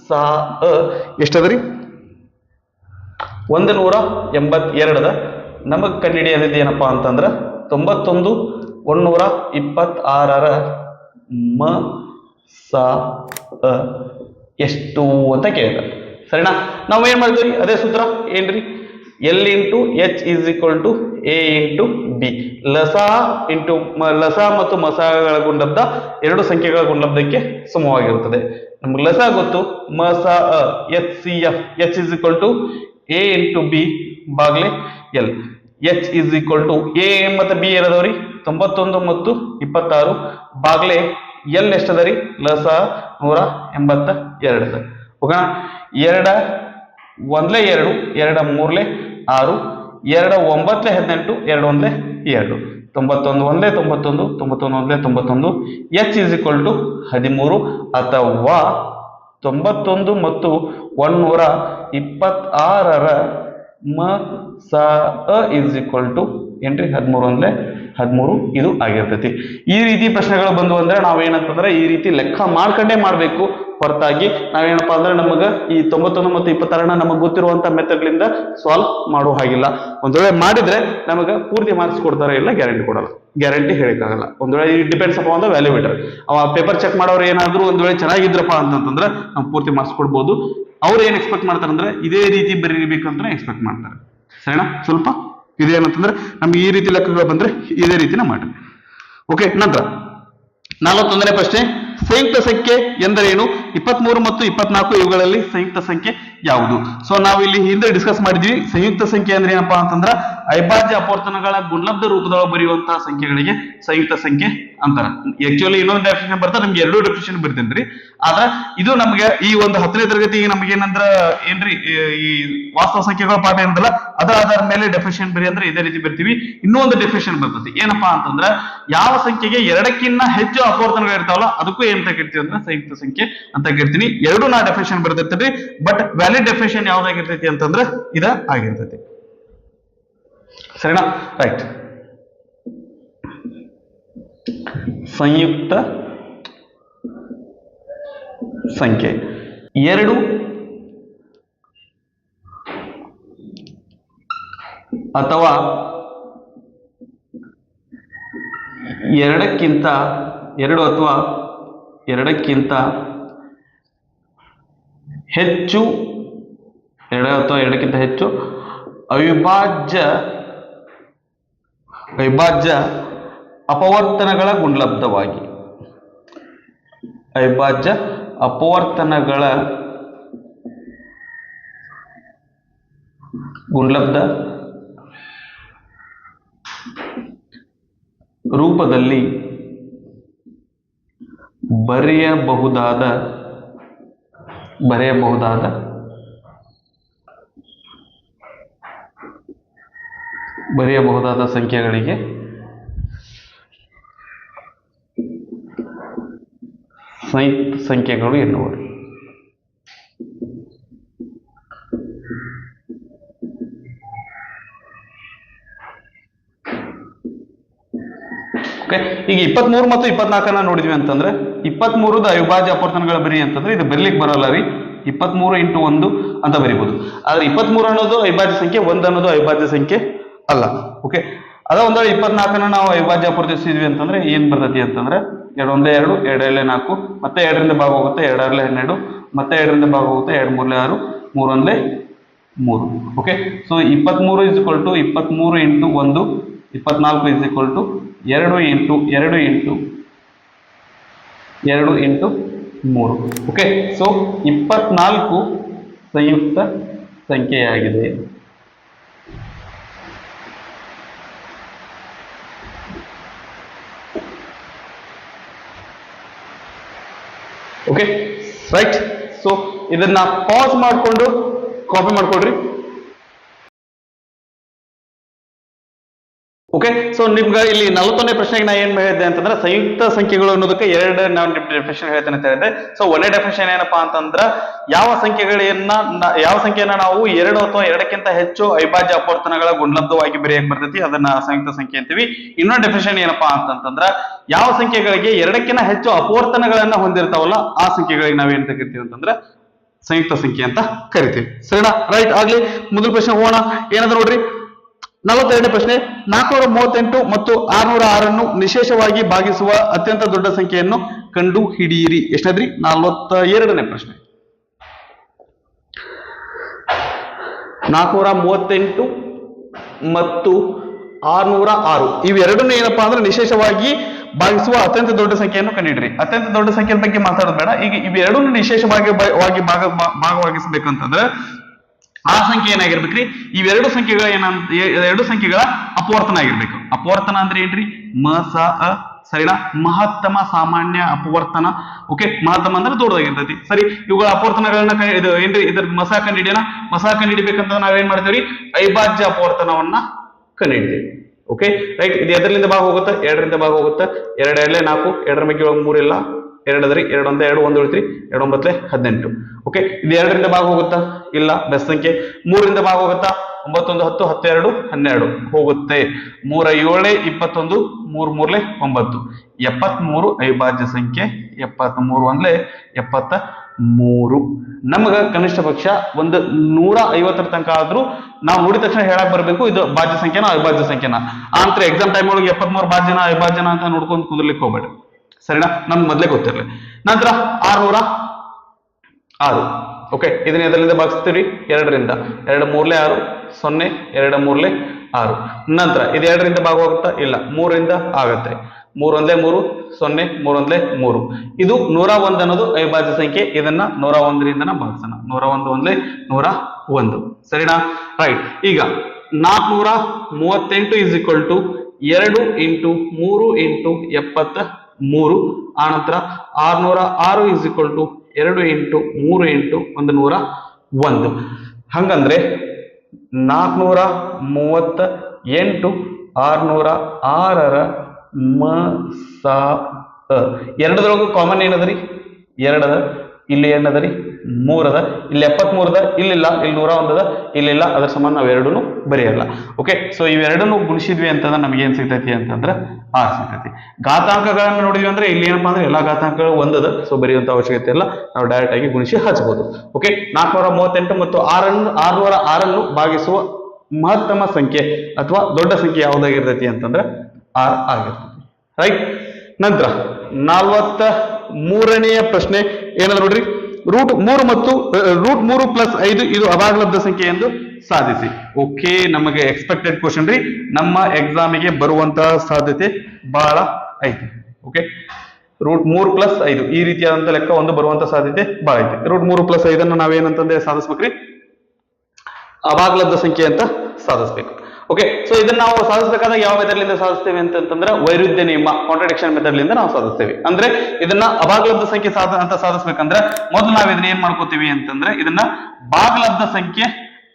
[SPEAKER 1] ಸ, ಅ. ಎಷ್ಟದ್ರಿ? ಒಂದು ನೂರ ಎಂಬತ್ತೆರಡದ. ನಮಗೆ ಕಂಡುಹಿಡಿಯೋದಿದ್ದು ಏನಪ್ಪ ಅಂತಂದ್ರೆ ತೊಂಬತ್ತೊಂದು ಒಂದೂರ ಇಪ್ಪತ್ತಾರರ ಮ, ಸ, ಅ. ಎಷ್ಟು ಅಂತ ಕೇಳಿದ. ಸರಿನಾ? ನಾವು ಏನು ಮಾಡ್ತೀವಿ ಅದೇ ಸೂತ್ರ? ಏನ್ರಿ? L into H is equal to A into B ಲಸ into ಲಸ ಮತ್ತು ಮಸಗಳ ಗುಣಲಬ್ಧ ಎರಡು ಸಂಖ್ಯೆಗಳ ಗುಣಲಬ್ಧಕ್ಕೆ ಸಮವಾಗಿರುತ್ತದೆ. ನಮ್ಗೆ ಲಸಾ ಗೊತ್ತು. ಮಸಾ H, C, F. H is equal to A into B Baglay L H is equal to A ಮತ್ತು ಬಿ ಏನದವ್ರಿ ತೊಂಬತ್ತೊಂದು ಮತ್ತು ಇಪ್ಪತ್ತಾರು ಬಾಗ್ಲೆ ಎಲ್ ಎಷ್ಟದರಿ? ಲಸ ನೂರ ಎಂಬತ್ತ ಎರಡು. ಓಕೆನಾ ಎರಡ, ಒಂದ್ಲೆ ಎರಡು, ಎರಡ ಮೂರ್ಲೆ ಆರು, ಎರಡು ಒಂಬತ್ತಲೇ ಹದಿನೆಂಟು, ಎರಡು ಒಂದೇ ಎರಡು ತೊಂಬತ್ತೊಂದು ಒಂದೇ ತೊಂಬತ್ತೊಂದು ತೊಂಬತ್ತೊಂದು ಒಂದೇ ತೊಂಬತ್ತೊಂದು ಎಚ್ ಇಸ್ ಈಕ್ವಲ್ ಟು ಹದಿಮೂರು ಅಥವಾ ತೊಂಬತ್ತೊಂದು ಮತ್ತು ಒಂದೂರ ಇಪ್ಪತ್ತಾರರ ಮ, ಸ ಇಸ್ ಈಕ್ವಲ್ ಟು ಏನ್ರಿ? ಹದಿಮೂರು ಅಂದ್ರೆ ಹದಿಮೂರು ಇದು ಆಗಿರ್ತೈತಿ. ಈ ರೀತಿ ಪ್ರಶ್ನೆಗಳು ಬಂದು ಅಂದ್ರೆ ನಾವೇನಂತಂದ್ರೆ ಈ ರೀತಿ ಲೆಕ್ಕ ಮಾಡ್ಕೊಂಡೇ ಮಾಡಬೇಕು. ಹೊರತಾಗಿ ನಾವೇನಪ್ಪಾ ಅಂದ್ರೆ ನಮಗ ಈ ತೊಂಬತ್ತೊಂದು ಮತ್ತು ಇಪ್ಪತ್ತಾರನ ನಮಗೆ ಗೊತ್ತಿರುವಂತ ಮೆಥಡ್ಲಿಂದ ಸಾಲ್ವ್ ಮಾಡುವ ಹಾಗಿಲ್ಲ. ಒಂದ್ ವೇಳೆ ಮಾಡಿದ್ರೆ ನಮಗ ಪೂರ್ತಿ ಮಾರ್ಕ್ಸ್ ಕೊಡ್ತಾರೆ ಇಲ್ಲ ಗ್ಯಾರಂಟಿ ಕೊಡಲ್ಲ. ಗ್ಯಾರಂಟಿ ಹೇಳಿಕ್ಕಾಗಲ್ಲ ಒಂದ್ ವೇಳೆ ಡಿಪೆಂಡ್ಸ್ ಅಪಾನ್ ದ ವ್ಯಾಲ್ಯೂಮೀಟರ್ ಅವ ಪೇಪರ್ ಚೆಕ್ ಮಾಡೋರು ಏನಾದ್ರು ಒಂದ್ ವೇಳೆ ಚೆನ್ನಾಗಿದ್ರಪ್ಪ ಅಂತಂದ್ರೆ ನಾವು ಪೂರ್ತಿ ಮಾರ್ಕ್ಸ್ ಕೊಡ್ಬೋದು. ಅವ್ರು ಏನ್ ಎಕ್ಸ್ಪೆಕ್ಟ್ ಮಾಡ್ತಾರೆ ಅಂದ್ರೆ ಇದೇ ರೀತಿ ಬರೀಬೇಕಂತ ಎಕ್ಸ್ಪೆಕ್ಟ್ ಮಾಡ್ತಾರೆ. ಸರಿನಾ? ಸ್ವಲ್ಪ? ಇದೇನಂತಂದ್ರೆ ನಮ್ಗೆ ಈ ರೀತಿ ಲೆಕ್ಕಗಳು ಬಂದ್ರೆ ಇದೇ ರೀತಿನ ಮಾಡ್ರಿ ಓಕೆ ನಂತರ ನಲವತ್ತೊಂದನೇ ಪ್ರಶ್ನೆ ಸಂಯುಕ್ತ ಸಂಖ್ಯೆ ಎಂದರೇನು? ಇಪ್ಪತ್ಮೂರು ಮತ್ತು ಇಪ್ಪತ್ನಾಲ್ಕು ಇವುಗಳಲ್ಲಿ ಸಂಯುಕ್ತ ಸಂಖ್ಯೆ ಯಾವುದು? ಸೊ ನಾವು ಇಲ್ಲಿ ಹಿಂದೆ ಡಿಸ್ಕಸ್ ಮಾಡಿದ್ವಿ. ಸಂಯುಕ್ತ ಸಂಖ್ಯೆ ಅಂದ್ರೆ ಏನಪ್ಪಾ ಅಂತಂದ್ರ ಅವಿಭಾಜ್ಯ ಅಪವರ್ತನಗಳ ಗುಣಲಬ್ಧ ರೂಪದೊಳಗೆ ಬರೆಯುವಂತಹ ಸಂಖ್ಯೆಗಳಿಗೆ ಸಂಯುಕ್ತ ಸಂಖ್ಯೆ ಅಂತಾರ. ಆಕ್ಚುಲಿ ಇನ್ನೊಂದು ಡೆಫಿನೇಷನ್ ಬರ್ತಾ, ನಮ್ಗೆ ಎರಡು ಡೆಫಿನೇಷನ್ ಬರ್ತೇನ್ರಿ ಆದ್ರ ಇದು ನಮ್ಗೆ ಈ ಒಂದು ಹತ್ತನೇ ತರಗತಿಗೆ ನಮ್ಗೆ ಏನಂದ್ರ, ಏನ್ರಿ, ಈ- ವಾಸ್ತವ ಸಂಖ್ಯೆಗಳ ಪಾಠ ಏನಂತಲ್ಲ, ಅದರ ಆಧಾರ ಮೇಲೆ ಡೆಫಿನೇಷನ್ ಬರೀ ಅಂದ್ರೆ ಇದೇ ರೀತಿ ಬರ್ತೀವಿ. ಇನ್ನೊಂದು ಡೆಫಿನೇಷನ್ ಬರ್ತದೆ ಏನಪ್ಪಾ ಅಂತಂದ್ರ ಯಾವ ಸಂಖ್ಯೆಗೆ ಎರಡಕ್ಕಿಂತ ಹೆಚ್ಚು ಅಪವರ್ತನಗಳು ಇರ್ತಾವಲ್ಲ ಅದಕ್ಕೂ ಏನ್ ಕರಿತೀವಿ ಅಂದ್ರೆ ಸಂಯುಕ್ತ ಸಂಖ್ಯೆ ಅಂತ ಕೇಳ್ತೀನಿ ಎರಡು ನಾ ಡೆಫಿನೇಷನ್ ಬರ್ತಿರ್ತೀವಿ ಬಟ್ ವ್ಯಾಲಿಡ್ ಡೆಫಿನೇಷನ್ ಯಾವ್ದಾಗಿರ್ತೈತಿ ಅಂತಂದ್ರೆ ಇದ ಆಗಿರ್ತೈತಿ. ಸರಿನಾ? ರೈಟ್ ಸಂಯುಕ್ತ ಸಂಖ್ಯೆ. ಎರಡು ಅಥವಾ ಎರಡಕ್ಕಿಂತ ಎರಡು ಅಥವಾ ಎರಡಕ್ಕಿಂತ ಹೆಚ್ಚು ಎರಡು ಅಥವಾ ಎರಡಕ್ಕಿಂತ ಹೆಚ್ಚು ಅವಿಭಾಜ್ಯ ಅವಿಭಾಜ್ಯ ಅಪವರ್ತನಗಳ ಗುಣಲಬ್ಧವಾಗಿ. ಅವಿಭಾಜ್ಯ ಅಪವರ್ತನಗಳ ಗುಣಲಬ್ಧ ರೂಪದಲ್ಲಿ ಬರೆಯಬಹುದಾದ ಬರೆಯಬಹುದಾದ ಬರೆಯಬಹುದಾದ ಸಂಖ್ಯೆಗಳಿಗೆ ಸಂಖ್ಯೆಗಳು ಎನ್ನುವರು. ಓಕೆ, ಈಗ ಇಪ್ಪತ್ಮೂರು ಮತ್ತು ಇಪ್ಪತ್ನಾಲ್ಕನ್ನ ನೋಡಿದ್ವಿ ಅಂತಂದ್ರೆ ಇಪ್ಪತ್ಮೂರದ ಅವಿಭಾಜ್ಯ ಅಪವರ್ತನಗಳ ಬರಿ ಅಂತಂದ್ರೆ ಇದು ಬರ್ಲಿಕ್ಕೆ ಬರಲ್ಲ ರೀ. ಇಪ್ಪತ್ಮೂರು ಇಂಟು ಒಂದು ಅಂತ ಬರಿಬೋದು. ಆದ್ರೆ ಇಪ್ಪತ್ಮೂರು ಅನ್ನೋದು ಅವಿಭಾಜ್ಯ ಸಂಖ್ಯೆ, ಒಂದು ಅನ್ನೋದು ಅವಿಭಾಜ್ಯ ಸಂಖ್ಯೆ ಅಲ್ಲ. ಓಕೆ, ಅದ ಒಂದ್ ವೇಳೆ ಇಪ್ಪತ್ನಾಲ್ಕನ್ನ ನಾವು ಅವಿಭಾಜ್ಯ ಅಪವರ್ತಿಸಿದ್ವಿ ಅಂತಂದ್ರೆ ಏನ್ ಬರ್ತೈತಿ ಅಂತಂದ್ರೆ, ಎರಡು ಒಂದೇ ಎರಡು ಎರಡಲ್ಲೇ ನಾಲ್ಕು, ಮತ್ತೆ ಎರಡರಿಂದ ಭಾಗ ಹೋಗುತ್ತೆ ಎರಡರಲ್ಲೇ ಹನ್ನೆರಡು, ಮತ್ತೆ ಎರಡರಿಂದ ಭಾಗ ಹೋಗುತ್ತೆ ಎರಡು ಮೂರಲೇ ಆರು ಮೂರೊಂದಲೇ ಮೂರು. ಓಕೆ ಸೊ ಇಪ್ಪತ್ಮೂರು ಇಸ್ ಇಕ್ವಲ್ ಟು ಇಪ್ಪತ್ಮೂರು ಇಂಟು ಒಂದು, ಇಪ್ಪತ್ನಾಲ್ಕು ಇಸ್ ಇಕ್ವಲ್ ಟು ಎರಡು ಇಂಟು ಎರಡು ಇಂಟು ಎರಡು ಇಂಟು ಮೂರು. ಓಕೆ ಸೊ ಇಪ್ಪತ್ನಾಲ್ಕು ಸಂಯುಕ್ತ ಸಂಖ್ಯೆಯಾಗಿದೆ. ಓಕೆ ರೈಟ್ ಸೊ ಇದನ್ನ ಪಾಸ್ ಮಾಡಿಕೊಂಡು ಕಾಪಿ ಮಾಡ್ಕೊಡ್ರಿ. ಓಕೆ ಸೊ ನಿಮ್ಗೆ ಇಲ್ಲಿ ನಲವತ್ತೊಂದನೇ ಪ್ರಶ್ನೆಗೆ ನಾ ಏನ್ ಹೇಳಿದ್ದೆ ಅಂತಂದ್ರೆ ಸಂಯುಕ್ತ ಸಂಖ್ಯೆಗಳು ಅನ್ನೋದಕ್ಕೆ ಎರಡು ನಾನು ಡೆಫಿನೇಷನ್ ಹೇಳ್ತೇನೆ ಅಂತ ಹೇಳಿದೆ ಸೊ ಒಳ್ಳೆ ಡೆಫಿನೇಷನ್ ಏನಪ್ಪಾ ಅಂತಂದ್ರ ಯಾವ ಸಂಖ್ಯೆಗಳನ್ನ ಯಾವ ಸಂಖ್ಯೆಯನ್ನ ನಾವು ಎರಡು ಅಥವಾ ಎರಡಕ್ಕಿಂತ ಹೆಚ್ಚು ಅವಿಭಾಜ್ಯ ಅಪವರ್ತನಗಳ ಗುಣಲಬ್ಧವಾಗಿ ಬರೆಯಕ್ ಬರ್ತೈತಿ, ಅದನ್ನ ಸಂಯುಕ್ತ ಸಂಖ್ಯೆ ಅಂತೀವಿ. ಇನ್ನೊಂದು ಡೆಫಿನೇಷನ್ ಏನಪ್ಪಾ ಅಂತಂತಂದ್ರ ಯಾವ ಸಂಖ್ಯೆಗಳಿಗೆ ಎರಡಕ್ಕಿಂತ ಹೆಚ್ಚು ಅಪವರ್ತನಗಳನ್ನ ಹೊಂದಿರ್ತಾವಲ್ಲ, ಆ ಸಂಖ್ಯೆಗಳಿಗೆ ನಾವೇನ್ ಕರಿತೀವಿ ಅಂತಂದ್ರೆ ಸಂಯುಕ್ತ ಸಂಖ್ಯೆ ಅಂತ ಕರಿತೀವಿ. ಸರಿನಾ? ರೈಟ್ ಆಗ್ಲಿ? ಮೊದಲ ಪ್ರಶ್ನೆ ಹೋಗೋಣ. ಏನಂದ್ರೆ ನೋಡ್ರಿ? ನಲವತ್ತೆರಡನೇ ಪ್ರಶ್ನೆ, ನಾಲ್ಕುನೂರ ಮೂವತ್ತೆಂಟು ಮತ್ತು ಆರ್ನೂರ ಆರನ್ನು ವಿಶೇಷವಾಗಿ ಭಾಗಿಸುವ ಅತ್ಯಂತ ದೊಡ್ಡ ಸಂಖ್ಯೆಯನ್ನು ಕಂಡು ಹಿಡಿಯಿರಿ. ಎಷ್ಟದ್ರಿ ನಲವತ್ತ ಎರಡನೇ ಪ್ರಶ್ನೆ. ನಾಲ್ಕುನೂರ ಮೂವತ್ತೆಂಟು ಮತ್ತು ಆರ್ನೂರ ಆರು. ಇವೆರಡನ್ನು ಏನಪ್ಪಾ ಅಂದ್ರೆ ವಿಶೇಷವಾಗಿ ಭಾಗಿಸುವ ಅತ್ಯಂತ ದೊಡ್ಡ ಸಂಖ್ಯೆಯನ್ನು ಕಂಡಿಡ್ರಿ. ಅತ್ಯಂತ ದೊಡ್ಡ ಸಂಖ್ಯೆ ಬಗ್ಗೆ ಮಾತಾಡೋದು ಬೇಡ. ಈಗ ಇವೆರಡನ್ನು ವಿಶೇಷವಾಗಿ ಭಾಗವಾಗಿಸಬೇಕಂತಂದ್ರೆ ಆ ಸಂಖ್ಯೆ ಏನಾಗಿರ್ಬೇಕ್ರಿ? ಇವೆರಡು ಸಂಖ್ಯೆಗಳ ಏನಂತ ಎರಡು ಸಂಖ್ಯೆಗಳ ಅಪವರ್ತನ ಆಗಿರ್ಬೇಕು. ಅಪವರ್ತನ ಅಂದ್ರೆ ಏನ್ರಿ? ಮ, ಸ, ಅ, ಸರಿನಾ? ಮಹತ್ತಮ ಸಾಮಾನ್ಯ ಅಪವರ್ತನ. ಓಕೆ ಮಹತ್ತಮ ಅಂದ್ರೆ ದೊಡ್ಡದಾಗಿರ್ತೈತಿ. ಸರಿ, ಇವುಗಳ ಅಪವರ್ತನಗಳನ್ನ ಇದು ಏನ್ರಿ? ಇದ್ರ ಮಸ ಕಂಡಿಡಿಯೋಣ ಮಸ ಕಂಡಿಡಿಬೇಕಂತ ನಾವೇನ್ ಮಾಡ್ತೇವ್ರಿ? ಅವಿಭಾಜ್ಯ ಅಪವರ್ತನವನ್ನ ಕಂಡಿಡಿತೀವಿ ಓಕೆ ರೈಟ್ ಇದು ಎದರಿಂದ ಭಾಗ ಹೋಗುತ್ತೆ? ಎರಡರಿಂದ ಭಾಗ ಹೋಗುತ್ತೆ? ಎರಡು ಎರಡಲೇ ನಾಲ್ಕು? ಎರಡರ ಬಗ್ಗೆ ಮೂರಿಲ್ಲ ಎರಡದ್ರಿ ಎರಡು, ಒಂದೇ, ಎರಡು ಒಂದು ಉಳಿತ್ರಿ ಎರಡು ಒಂಬತ್ತಲೆ ಹದಿನೆಂಟು. ಓಕೆ ಇದು ಎರಡರಿಂದ ಭಾಗ ಹೋಗುತ್ತಾ? ಇಲ್ಲ ಬೆಸ್ ಸಂಖ್ಯೆ. ಮೂರರಿಂದ ಭಾಗ ಹೋಗುತ್ತಾ? ಒಂಬತ್ತೊಂದು, ಹತ್ತು, ಹತ್ತೆರಡು, ಹನ್ನೆರಡು. ಹೋಗುತ್ತೆ. ಮೂರ, ಏಳೆ, ಇಪ್ಪತ್ತೊಂದು, ಮೂರ್, ಮೂರ್ಲೆ, ಒಂಬತ್ತು. ಎಪ್ಪತ್ಮೂರು ಅವಿಭಾಜ್ಯ ಸಂಖ್ಯೆ ಎಪ್ಪತ್ತ್ ಮೂರು ಒಂದ್ಲೆ ಎಪ್ಪತ್ತ ಮೂರು ನಮಗ ಕನಿಷ್ಠ ಪಕ್ಷ ಒಂದು ನೂರ ಐವತ್ತರ ತನಕ ಆದ್ರೂ ನಾವು ನೋಡಿದ ತಕ್ಷಣ ಹೇಳಕ್ ಬರಬೇಕು, ಇದು ಭಾಜ್ಯ ಸಂಖ್ಯೆನ ಅವಿಭಾಜ್ಯ ಸಂಖ್ಯೆನ? ಆಂತರ ಎಕ್ಸಾಮ್ ಟೈಮ್ ಒಳಗೆ ಎಪ್ಪತ್ಮೂರು ಭಾಜ್ಯನ, ಅವಿಭಾಜ್ಯನ ಅಂತ ನೋಡ್ಕೊಂಡು ಕುದರ್ಲಿಕ್ಕೆ ಹೋಗ್ಬೇಡಿ ಸರಿನಾ? ನಮ್ಗೆ ಮೊದಲೇ ಗೊತ್ತಿರಲಿ. ನಂತರ ಆರ್ನೂರ ಆರು. ಓಕೆ ಇದನ್ನ ಎದರಿಂದ ಭಾಗಿಸ್ತೀರಿ? ಎರಡರಿಂದ. ಎರಡು ಮೂರ್ಲೆ ಆರು, ಸೊನ್ನೆ, ಎರಡು ಮೂರ್ಲೆ ಆರು. ನಂತರ ಇದು ಎರಡರಿಂದ ಭಾಗ ಹೋಗುತ್ತಾ ಇಲ್ಲ ಮೂರರಿಂದ ಆಗತ್ತೆ. ಮೂರೊಂದೇ ಮೂರು, ಸೊನ್ನೆ ಮೂರೊಂದೇ ಮೂರು. ಇದು ನೂರ ಒಂದ್ ಅನ್ನೋದು ಅವಿಭಾಜ್ಯ ಸಂಖ್ಯೆ. ಇದನ್ನ ನೂರ ಒಂದರಿಂದನ ಭಾಗಿಸೋಣ. ನೂರ ಒಂದು ಒಂದ್ಲೆ ನೂರ ಒಂದು. ಸರಿನಾ? ರೈಟ್ ಈಗ ನಾಲ್ಕನೂರ ಮೂವತ್ತೆಂಟು ಇಸ್ ಈಕ್ವಲ್ ಟು ಎರಡು ಇಂಟು ಮೂರು ಇಂಟು ಎಪ್ಪತ್ತ ಮೂರು. ಆನಂತರ ಆರ್ನೂರ ಆರು ಇಸ್ ಈಕ್ವಲ್ ಟು ಎರಡು ಎಂಟು ಮೂರು ಎಂಟು ಒಂದು ನೂರ ಒಂದು. ಹಂಗಂದ್ರೆ ನಾಲ್ಕುನೂರ ಮೂವತ್ತ ಎಂಟು, ಆರ್ನೂರ ಆರರ ಮ ಸ ಅ ಕಾಮನ್ ಏನದರಿ ಎರಡದ. ಇಲ್ಲಿ ಏನದರಿ ಮೂರದ ಇಲ್ಲಿ ಎಪ್ಪತ್ಮೂರದ, ಇಲ್ಲಿಲ್ಲ, ಇಲ್ಲಿ ನೂರ ಒಂದದ, ಇಲ್ಲಿಲ್ಲ, ಅದ್ರ ಸಮಾನ ನಾವು ಎರಡೂ ಬರೆಯಲ್ಲ. ಓಕೆ ಸೊ ಇವೆರಡನ್ನು ಗುಣಿಸಿದ್ವಿ ಅಂತಂದ್ರೆ ನಮ್ಗೆ ಏನ್ ಸಿಗ್ತೈತಿ ಅಂತಂದ್ರೆ ಆ ಸಿಗ್ತೈತಿ. ಘಾತಾಂಕಗಳನ್ನು ನೋಡಿದ್ವಿ ಅಂದ್ರೆ ಇಲ್ಲಿ ಏನಪ್ಪಾ ಅಂದ್ರೆ ಎಲ್ಲಾ ಘಾತಾಂಕಗಳು ಒಂದದ ಸೊ ಬರೆಯುವಂತ ಅವಶ್ಯಕತೆ ಇಲ್ಲ, ನಾವು ಡೈರೆಕ್ಟ್ ಆಗಿ ಗುಣಿಸಿ ಹಚ್ಬೋದು. ಓಕೆ ನಾಲ್ಕುನೂರ ಮೂವತ್ತೆಂಟು ಮತ್ತು ಆರನ್ನು, ಆರ್ನೂರ ಆರನ್ನು ಭಾಗಿಸುವ ಮಹತ್ತಮ ಸಂಖ್ಯೆ ಅಥವಾ ದೊಡ್ಡ ಸಂಖ್ಯೆ ಯಾವ್ದಾಗಿರ್ತೈತಿ ಅಂತಂದ್ರೆ ಆರ್ ಆಗಿರ್ತೈತಿ. ರೈಟ್ ನಂತರ, ನಲ್ವತ್ತ ಮೂರನೆಯ ಪ್ರಶ್ನೆ ಏನದ ನೋಡ್ರಿ? ರೂಟ್ ಮೂರು ಮತ್ತು ರೂಟ್ ಮೂರು ಪ್ಲಸ್ ಐದು ಇದು ಅಭಾಗಲಬ್ಧ ಸಂಖ್ಯೆ ಎಂದು ಸಾಧಿಸಿ. ಓಕೆ, ನಮಗೆ ಎಕ್ಸ್ಪೆಕ್ಟೆಡ್ ಕ್ವಶನ್ ರೀ. ನಮ್ಮ ಎಕ್ಸಾಮಿಗೆ ಬರುವಂತಹ ಸಾಧ್ಯತೆ ಬಹಳ ಐತಿ. ಓಕೆ? ರೂಟ್ ಮೂರು ಪ್ಲಸ್ ಐದು, ಈ ರೀತಿಯಾದಂತಹ ಲೆಕ್ಕ ಒಂದು ಬರುವಂತ ಸಾಧ್ಯತೆ ಬಹಳ ಐತಿ. ರೂಟ್ ಮೂರು ಪ್ಲಸ್ ಐದನ್ನು ನಾವೇನಂತಂದ್ರೆ ಸಾಧಿಸ್ಬೇಕ್ರಿ? ಅಭಾಗಲಬ್ಧ ಸಂಖ್ಯೆ ಅಂತ ಸಾಧಿಸ್ಬೇಕು. ಓಕೆ ಸೊ ಇದನ್ನ ನಾವು ಸಾಧಿಸಬೇಕಾದಾಗ ಯಾವ ಮೆಥಡ್ಲಿಂದ ಸಾಧಿಸ್ತೇವೆ ಅಂತಂದ್ರೆ ವೈರುಧ್ಯ ನಿಯಮ ಕಾಂಟ್ರಡಿಕ್ಷನ್ ಮೆಥಡ್ಲಿಂದ ನಾವು ಸಾಧಿಸ್ತೇವೆ. ಅಂದ್ರೆ ಇದನ್ನ ಅಭಾಗಲಬ್ಧ ಸಂಖ್ಯೆ ಸಾಧ, ಅಂತ ಸಾಧಿಸ್ಬೇಕಂದ್ರೆ ಮೊದಲು ನಾವು ಇದನ್ನ ಏನ್ ಮಾಡ್ಕೋತೀವಿ ಅಂತಂದ್ರೆ ಇದನ್ನ ಭಾಗಲಬ್ಧ ಸಂಖ್ಯೆ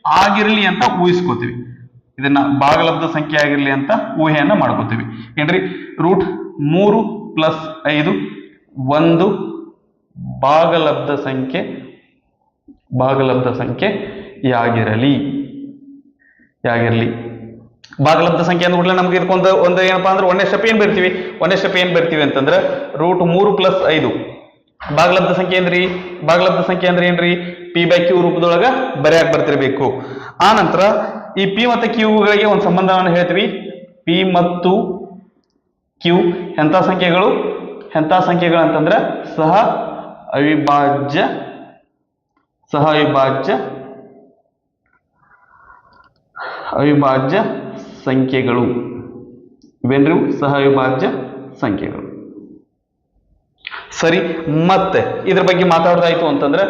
[SPEAKER 1] ಆಗಿರ್ಲಿ ಅಂತ ಊಹಿಸ್ಕೋತೀವಿ. ಇದನ್ನ ಭಾಗಲಬ್ಧ ಸಂಖ್ಯೆ ಆಗಿರ್ಲಿ ಅಂತ ಊಹೆಯನ್ನ ಮಾಡ್ಕೋತೀವಿ. ಏನ್ರಿ? ರೂಟ್ ಮೂರು ಪ್ಲಸ್ ಐದು, ಒಂದು ಭಾಗಲಬ್ಧ ಸಂಖ್ಯೆ ಭಾಗಲಬ್ಧ ಸಂಖ್ಯೆ ಯಾಗಿರಲಿ ಯಾಗಿರಲಿ. ಭಾಗಲಬ್ಧ ಸಂಖ್ಯೆ ಅಂದ್ಬಿಟ್ಲೆ ನಮ್ಗೆ ಇದಕ್ಕೊಂದು ಒಂದು ಏನಪ್ಪಾ ಅಂದ್ರೆ ಒಂದೇ ಸ್ಟೆಪ್ ಏನ್ ಬರ್ತೀವಿ ಒಂದೇ ಸ್ಟೆಪ್ ಏನ್ ಬರ್ತೀವಿ ಅಂತಂದ್ರೆ ರೂಟ್ ಮೂರು ಪ್ಲಸ್ ಐದು. ಭಾಗಲಬ್ಧ ಸಂಖ್ಯೆ ಏನ್ರಿ? ಭಾಗಲಬ್ಧ ಸಂಖ್ಯೆ ಅಂದ್ರೆ ಏನ್ರಿ? ಪಿ ಬೈ ಕ್ಯೂ ರೂಪದೊಳಗ ಬರೆಯಾಕ್ ಬರ್ತಿರ್ಬೇಕು. ಆ ನಂತರ ಈ ಪಿ ಮತ್ತು ಕ್ಯೂಗಳಿಗೆ ಒಂದು ಸಂಬಂಧವನ್ನು ಹೇಳ್ತೀವಿ. ಪಿ ಮತ್ತು ಕ್ಯೂ ಎಂಥ ಸಂಖ್ಯೆಗಳು? ಎಂಥ ಸಂಖ್ಯೆಗಳು ಅಂತಂದ್ರೆ ಸಹ ಅವಿಭಾಜ್ಯ ಸಹ ಅವಿಭಾಜ್ಯ ಅವಿಭಾಜ್ಯ ಸಂಖ್ಯೆಗಳು. ಇವೆಲ್ಲರೂ ಸಹವಿಭಾಜ್ಯ ಸಂಖ್ಯೆಗಳು. ಸರಿ ಮತ್ತೆ ಇದ್ರ ಬಗ್ಗೆ ಮಾತಾಡೋದಾಯ್ತು ಅಂತಂದ್ರೆ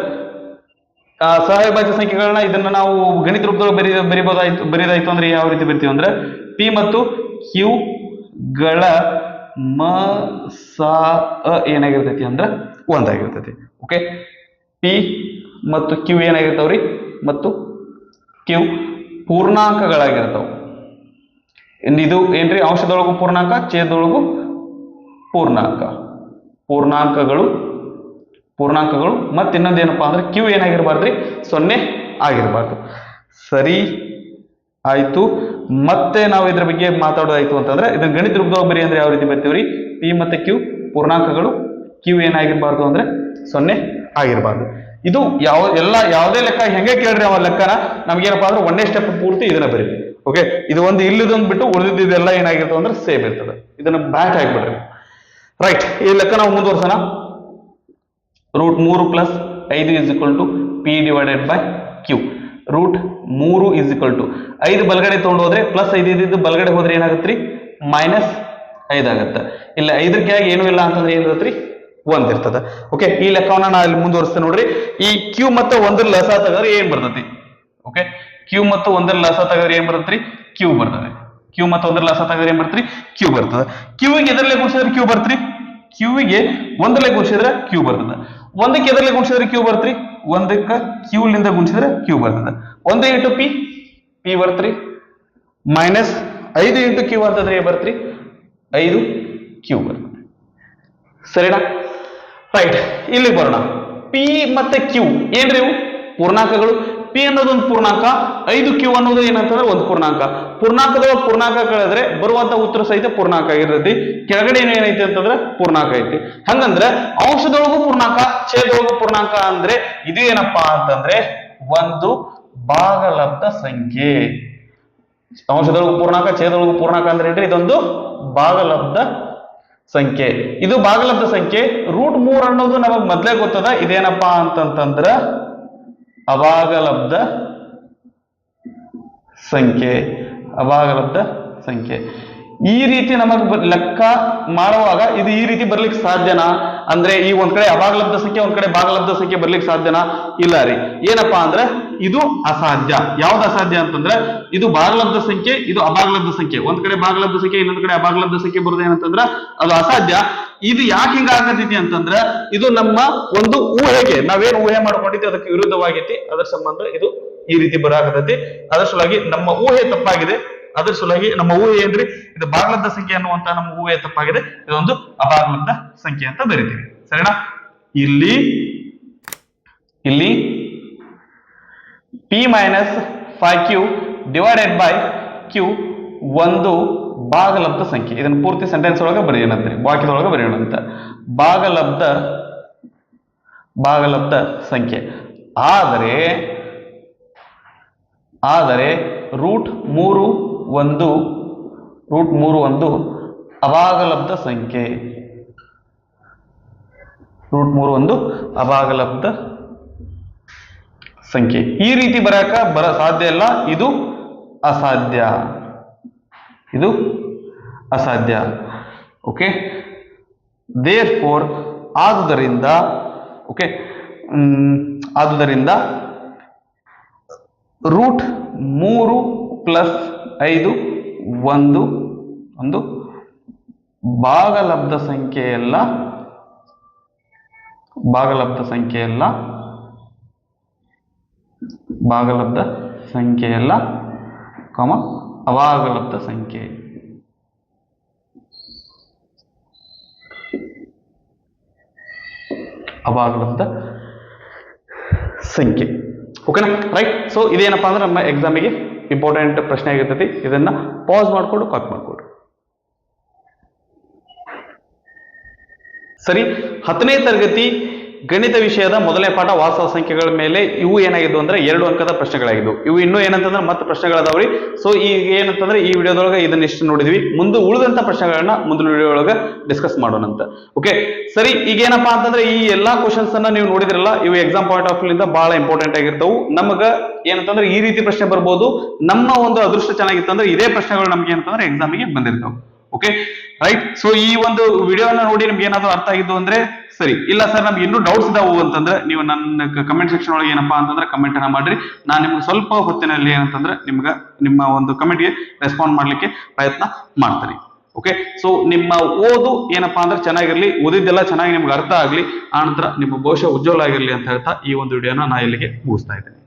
[SPEAKER 1] ಆ, ಸಹ ಅವಿಭಾಜ್ಯ ಸಂಖ್ಯೆಗಳನ್ನ ಇದನ್ನ ನಾವು ಗಣಿತ ರೂಪದೊಳಗೆ ಬರಿ ಬರಿಬೋದಾಯ್ತು ಬರೀದಾಯ್ತು ಅಂದ್ರೆ ಯಾವ ರೀತಿ ಬರ್ತೀವಿ ಅಂದ್ರೆ ಪಿ ಮತ್ತು ಕ್ಯೂ ಗಳ ಮ ಸ ಏನಾಗಿರ್ತೈತಿ ಅಂದ್ರೆ ಒಂದಾಗಿರ್ತೈತಿ. ಓಕೆ ಪಿ ಮತ್ತು ಕ್ಯೂ ಏನಾಗಿರ್ತಾವ್ರಿ? ಮತ್ತು ಕ್ಯೂ ಪೂರ್ಣಾಂಕಗಳಾಗಿರ್ತಾವ. ಇದು ಏನ್ರಿ ಅಂಶದೊಳಗು ಪೂರ್ಣಾಂಕ, ಛೇದದೊಳಗು ಪೂರ್ಣಾಂಕ. ಪೂರ್ಣಾಂಕಗಳು ಪೂರ್ಣಾಂಕಗಳು. ಮತ್ತೆ ಇನ್ನೊಂದೇನಪ್ಪಾ ಅಂದ್ರೆ ಕ್ಯೂ ಏನಾಗಿರ್ಬಾರ್ದ್ರಿ? ಸೊನ್ನೆ ಆಗಿರ್ಬಾರ್ದು. ಸರಿ, ಆಯ್ತು. ಮತ್ತೆ ನಾವು ಇದ್ರ ಬಗ್ಗೆ ಮಾತಾಡೋದಾಯ್ತು ಅಂತಂದ್ರೆ ಇದನ್ನ ಗಣಿತ ರೂಪದೊಳಗೆ ಬರಿ ಅಂದ್ರೆ ಯಾವ ರೀತಿ ಬರ್ತೀವ್ರಿ? ಪಿ ಮತ್ತೆ ಕ್ಯೂ ಪೂರ್ಣಾಂಕಗಳು. ಕ್ಯೂ ಏನಾಗಿರ್ಬಾರ್ದು ಅಂದ್ರೆ ಸೊನ್ನೆ ಆಗಿರ್ಬಾರ್ದು. ಇದು ಯಾವ, ಎಲ್ಲ, ಯಾವುದೇ ಲೆಕ್ಕ ಹೆಂಗೆ ಕೇಳ್ರಿ ಅವ ಲೆಕ್ಕನ? ನಮ್ಗೇನಪ್ಪಾ ಅಂದ್ರೆ ಒಂದೇ ಸ್ಟೆಪ್ ಪೂರ್ತಿ ಇದನ್ನ ಬರೀರಿ ಓಕೆ ಇದು ಒಂದು ಇಲ್ಲಿದೊಂದು ಬಿಟ್ಟು ಉಳಿದಿದ್ದೆಲ್ಲ ಏನಾಗಿರ್ತದೆ ಅಂದ್ರೆ ಸೇಮ್ ಇರ್ತದೆ. ಇದನ್ನ ಬ್ಯಾಟ್ ಹಾಕ್ಬಿಡ್ರಿ ರೈಟ್ ಈ ಲೆಕ್ಕ ನಾವು ಮುಂದುವರ್ಸೋಣ. ರೂಟ್ ಮೂರು ಪ್ಲಸ್ ಐದು is equal to P divided by Q root ಮೂರು ಇಸ್ ಇಕ್ವಲ್ ಟು ಐದು ಬಲಗಡೆ ತಗೊಂಡು ಹೋದ್ರೆ ಪ್ಲಸ್ ಐದು ಇದ್ದಿದ್ದು ಬಲಗಡೆ ಹೋದ್ರೆ ಏನಾಗುತ್ತೆ ರೀ ಮೈನಸ್ ಐದಾಗತ್ತೆ ಇಲ್ಲ ಐದಕ್ಕೆ ಏನು ಏನೂ ಇಲ್ಲ ಅಂತಂದ್ರೆ ಏನಿರುತ್ತೆ ರೀ ಒಂದ್ ಇರ್ತದೆ. ಓಕೆ ಈ ಲೆಕ್ಕವನ್ನ ನಾ ಇಲ್ಲಿ ಮುಂದುವರಿಸ್ತೇನೆ ನೋಡ್ರಿ. ಈ ಕ್ಯೂ ಮತ್ತೆ ಒಂದ್ರ ಲಸ ತೆಗೆದ್ರೆ ಏನ್ ಬರ್ತೈತಿ? ಓಕೆ ಕ್ಯೂ ಮತ್ತು ಒಂದರ ಲಸ ತೆಗೆದ್ರೆ ಏನ್ ಬರುತ್ತೆ ಕ್ಯೂ ಬರ್ತದೆ. ಕ್ಯೂ ಮತ್ತು ಒಂದರ ಲಸ ತೆಗೆದ್ರೆ ಏನ್ ಬರ್ತೀರಿ ಕ್ಯೂ ಬರ್ತದೆ. ಕ್ಯೂವಿಗೆ ಎದರಲ್ಲೇ ಗುಣಿಸಿದ್ರೆ ಕ್ಯೂ ಬರ್ತ್ರಿ? ಕ್ಯೂವಿಗೆ ಒಂದರಲ್ಲೇ ಗುಣಿಸಿದ್ರೆ ಕ್ಯೂ ಬರ್ತದೆ. ಒಂದಕ್ಕೆ ಎದರಲ್ಲೇ ಗುಣಿಸಿದ್ರೆ ಕ್ಯೂ ಬರ್ತೀರಿ? ಒಂದಕ್ಕ ಕ್ಯೂ ಲಿಂದ ಗುಣಿಸಿದ್ರೆ ಕ್ಯೂ ಬರ್ತದೆ. ಒಂದು ಇಂಟು ಪಿ ಪಿ ಬರ್ತ್ರಿ? ಮೈನಸ್ ಐದು ಇಂಟು ಕ್ಯೂ ಅಂತಂದ್ರೆ ಏನ್ ಬರ್ತ್ರಿ? ಐದು ಕ್ಯೂ ಬರ್ತದೆ ಸರಿನಾ? ರೈಟ್ ಇಲ್ಲಿ ಬರೋಣ. ಪಿ ಮತ್ತೆ ಕ್ಯೂ ಏನ್ರಿ ಇವು? ಪೂರ್ಣಾಂಕಗಳು. ಪಿ ಅನ್ನೋದು ಒಂದು ಪೂರ್ಣಾಂಕ, ಐದು ಕ್ಯೂ ಅನ್ನೋದು ಏನಂತಂದ್ರೆ ಒಂದು ಪೂರ್ಣಾಂಕ. ಪೂರ್ಣಾಂಕದ ಪೂರ್ಣಾಂಕ ಕಳೆದ್ರೆ ಬರುವಂತ ಉತ್ತರ ಸಹಿತ ಪೂರ್ಣಾಂಕ ಆಗಿರ್ತೈತಿ ಕೆಳಗಡೆ ಏನು ಏನೈತಿ ಅಂತಂದ್ರೆ ಪೂರ್ಣಾಂಕ ಐತಿ. ಹಂಗಂದ್ರೆ ಅಂಶದೊಳಗೂ ಪೂರ್ಣಾಂಕ ಛೇದೊಳಗೂ ಪೂರ್ಣಾಂಕ ಅಂದ್ರೆ ಇದು ಏನಪ್ಪಾ ಅಂತಂದ್ರೆ ಒಂದು ಭಾಗಲಬ್ಧ ಸಂಖ್ಯೆ. ಅಂಶದೊಳಗೂ ಪೂರ್ಣಾಂಕ ಛೇದೊಳಗು ಪೂರ್ಣಾಂಕ ಅಂದ್ರೆ ಏನ್ರಿ? ಇದೊಂದು ಭಾಗಲಬ್ಧ ಸಂಖ್ಯೆ. ಇದು ಭಾಗಲಬ್ಧ ಸಂಖ್ಯೆ ರೂಟ್ ಮೂರ್ ಅನ್ನೋದು ನಮಗ್ ಮೊದ್ಲೇ ಗೊತ್ತದ. ಇದೇನಪ್ಪಾ ಅಂತಂತಂದ್ರ ಅಭಾಗಲಬ್ಧ ಸಂಖ್ಯೆ ಅಭಾಗಲಬ್ಧ ಸಂಖ್ಯೆ. ಈ ರೀತಿ ನಮಗೆ ಲೆಕ್ಕ ಮಾಡುವಾಗ ಇದು ಈ ರೀತಿ ಬರ್ಲಿಕ್ಕೆ ಸಾಧ್ಯನಾ? ಅಂದ್ರೆ ಈ ಒಂದ್ ಕಡೆ ಅಭಾಗಲಬ್ಧ ಸಂಖ್ಯೆ, ಒಂದ್ ಕಡೆ ಭಾಗಲಬ್ಧ ಸಂಖ್ಯೆ ಬರ್ಲಿಕ್ಕೆ ಸಾಧ್ಯನಾ? ಇಲ್ಲ ರೀ. ಏನಪ್ಪಾ ಅಂದ್ರೆ ಇದು ಅಸಾಧ್ಯ. ಯಾವ್ದು ಅಸಾಧ್ಯ ಅಂತಂದ್ರೆ, ಇದು ಬಾಗಲಬ್ಧ ಸಂಖ್ಯೆ, ಇದು ಅಬಾಗಲಬ್ಧ ಸಂಖ್ಯೆ. ಒಂದ್ ಕಡೆ ಬಾಗಲಬ್ಧ ಸಂಖ್ಯೆ, ಇನ್ನೊಂದ್ ಕಡೆ ಅಬಾಗಲಬ್ಧ ಸಂಖ್ಯೆ ಬರುದು ಏನಂತಂದ್ರೆ, ಅದು ಅಸಾಧ್ಯ. ಇದು ಯಾಕೆ ಹಿಂಗ ಆಗತೈತಿ ಅಂತಂದ್ರ, ಇದು ನಮ್ಮ ಒಂದು ಊಹೆಗೆ, ನಾವೇನ್ ಊಹೆ ಮಾಡ್ಕೊಂಡಿದ್ವಿ, ಅದಕ್ಕೆ ವಿರುದ್ಧವಾಗಿತಿ. ಅದರ ಸಂಬಂಧ ಇದು ಈ ರೀತಿ ಬರಾಕತೈತಿ ಅದರ ಸಲುವಾಗಿ ನಮ್ಮ ಊಹೆ ತಪ್ಪಾಗಿದೆ. ಅದರ ಸಲುವಾಗಿ ನಮ್ಮ ಊಹೆ ಏನ್ರಿ? ಇದು ಬಾಗಲಬ್ಧ ಸಂಖ್ಯೆ ಅನ್ನುವಂತ ನಮ್ಮ ಊಹೆ ತಪ್ಪಾಗಿದೆ. ಇದೊಂದು ಅಬಾಗಲಬ್ಧ ಸಂಖ್ಯೆ ಅಂತ ಬರೀತೀವಿ. ಸರಿನಾ? ಇಲ್ಲಿ ಇಲ್ಲಿ P minus five Q divided by Q ಒಂದು ಭಾಗಲಬ್ಧ ಸಂಖ್ಯೆ. ಇದನ್ನು ಪೂರ್ತಿ ಸೆಂಟೆನ್ಸ್ ಒಳಗೆ ಬರೆಯೋಣಂತೆ ವಾಕ್ಯದೊಳಗೆ ಬರೆಯೋಣ ಅಂತ ಭಾಗಲಬ್ಧ ಭಾಗಲಬ್ಧ ಸಂಖ್ಯೆ. ಆದರೆ ಆದರೆ ರೂಟ್ ಮೂರು ಒಂದು ರೂಟ್ ಮೂರು ಒಂದು ಅಭಾಗಲಬ್ಧ ಸಂಖ್ಯೆ. ರೂಟ್ ಮೂರು ಒಂದು ಅಭಾಗಲಬ್ಧ ಸಂಖ್ಯೆ. ಈ ರೀತಿ ಬರಕ ಬರ ಸಾಧ್ಯ ಇಲ್ಲ. ಇದು ಅಸಾಧ್ಯ. ಇದು ಅಸಾಧ್ಯ. ಓಕೆ ದೇರ್ ಫೋರ್ ಆದುದರಿಂದ ಓಕೆ ಆದುದರಿಂದ ರೂಟ್ ಮೂರು ಪ್ಲಸ್ ಐದು ಒಂದು ಒಂದು ಭಾಗಲಬ್ಧ ಸಂಖ್ಯೆಯಲ್ಲ ಭಾಗಲಬ್ಧ ಸಂಖ್ಯೆಯಲ್ಲ ಭಾಗಲಬ್ಧ ಸಂಖ್ಯೆಯಲ್ಲ ಕಾಮ ಅಭಾಗಲಬ್ಧ ಸಂಖ್ಯೆ. ಅಭಾಗಲಬ್ಧ ಸಂಖ್ಯೆ. ಓಕೆನಾ ರೈಟ್ ಸೊ ಇದೇನಪ್ಪ ಅಂದ್ರೆ ನಮ್ಮ ಎಕ್ಸಾಮಿಗೆ ಇಂಪಾರ್ಟೆಂಟ್ ಪ್ರಶ್ನೆ ಆಗಿರ್ತೈತಿ. ಇದನ್ನ ಪಾಸ್ ಮಾಡಿಕೊಂಡು ಕಾಪಿ ಮಾಡಿಕೊಡು ಸರಿ? ಹತ್ತನೇ ತರಗತಿ ಗಣಿತ ವಿಷಯದ ಮೊದಲನೇ ಪಾಠ ವಾಸ್ತವ ಸಂಖ್ಯೆಗಳ ಮೇಲೆ ಇವು ಏನಾಗಿದ್ವು ಅಂದ್ರೆ ಎರಡು ಅಂಕದ ಪ್ರಶ್ನೆಗಳಾಗಿದ್ವು. ಇವು ಇನ್ನೂ ಏನಂತಂದ್ರೆ ಮತ್ತೆ ಪ್ರಶ್ನೆಗಳದಾವ್ರಿ. ಸೊ ಈಗ ಏನಂತಂದ್ರೆ ಈ ವಿಡಿಯೋದೊಳಗೆ ಇದನ್ನ ಇಷ್ಟು ನೋಡಿದ್ವಿ. ಮುಂದೆ ಉಳಿದಂತ ಪ್ರಶ್ನೆಗಳನ್ನ ಮುಂದಿನ ವಿಡಿಯೋ ಒಳಗೆ ಡಿಸ್ಕಸ್ ಮಾಡೋಣಂತ. ಓಕೆ ಸರಿ, ಈಗ ಏನಪ್ಪಾ ಅಂತಂದ್ರೆ ಈ ಎಲ್ಲಾ ಕ್ವಶನ್ಸ್ ಅನ್ನ ನೀವು ನೋಡಿದ್ರಲ್ಲ, ಇವು ಎಕ್ಸಾಮ್ ಪಾಯಿಂಟ್ ಆಫ್ ಇಂದ ಬಹಳ ಇಂಪಾರ್ಟೆಂಟ್ ಆಗಿರ್ತವು. ನಮಗ ಏನಂತಂದ್ರೆ ಈ ರೀತಿ ಪ್ರಶ್ನೆ ಬರ್ಬೋದು. ನಮ್ಮ ಒಂದು ಅದೃಷ್ಟ ಚೆನ್ನಾಗಿತ್ತು ಅಂದ್ರೆ ಇದೇ ಪ್ರಶ್ನೆಗಳು ನಮ್ಗೆ ಏನಂತಂದ್ರೆ ಎಕ್ಸಾಮಿಗೆ ಬಂದಿರ್ತಾವೆ. ಓಕೆ ರೈಟ್ ಸೊ ಈ ಒಂದು ವಿಡಿಯೋನ ನೋಡಿ ನಿಮ್ಗೆ ಏನಾದ್ರು ಅರ್ಥ ಆಗಿದ್ದು ಅಂದ್ರೆ ಸರಿ. ಇಲ್ಲ ಸರ್ ನಮ್ಗೆ ಇನ್ನೂ ಡೌಟ್ಸ್ ಇದಾವು ಅಂತಂದ್ರೆ ನೀವು ನನ್ನ ಕಮೆಂಟ್ ಸೆಕ್ಷನ್ ಒಳಗೆ ಏನಪ್ಪಾ ಅಂತಂದ್ರೆ ಕಮೆಂಟ್ ಅನ್ನ ಮಾಡ್ರಿ. ನಾನು ನಿಮ್ಗೆ ಸ್ವಲ್ಪ ಹೊತ್ತಿನಲ್ಲಿ ಏನಂತಂದ್ರೆ ನಿಮ್ಗೆ ನಿಮ್ಮ ಒಂದು ಕಮೆಂಟ್ಗೆ ರೆಸ್ಪಾಂಡ್ ಮಾಡ್ಲಿಕ್ಕೆ ಪ್ರಯತ್ನ ಮಾಡ್ತೀನಿ. ಓಕೆ ಸೊ ನಿಮ್ಮ ಓದು ಏನಪ್ಪಾ ಅಂದ್ರೆ ಚೆನ್ನಾಗಿರ್ಲಿ, ಓದಿದ್ದೆಲ್ಲ ಚೆನ್ನಾಗಿ ನಿಮ್ಗೆ ಅರ್ಥ ಆಗ್ಲಿ, ಆನಂತರ ನಿಮ್ಮ ಭವಿಷ್ಯ ಉಜ್ವಲ ಆಗಿರ್ಲಿ ಅಂತ ಹೇಳ್ತಾ ಈ ಒಂದು ವಿಡಿಯೋನ ನಾ ಇಲ್ಲಿಗೆ ಮುಗಿಸ್ತಾ ಇದ್ದೇನೆ.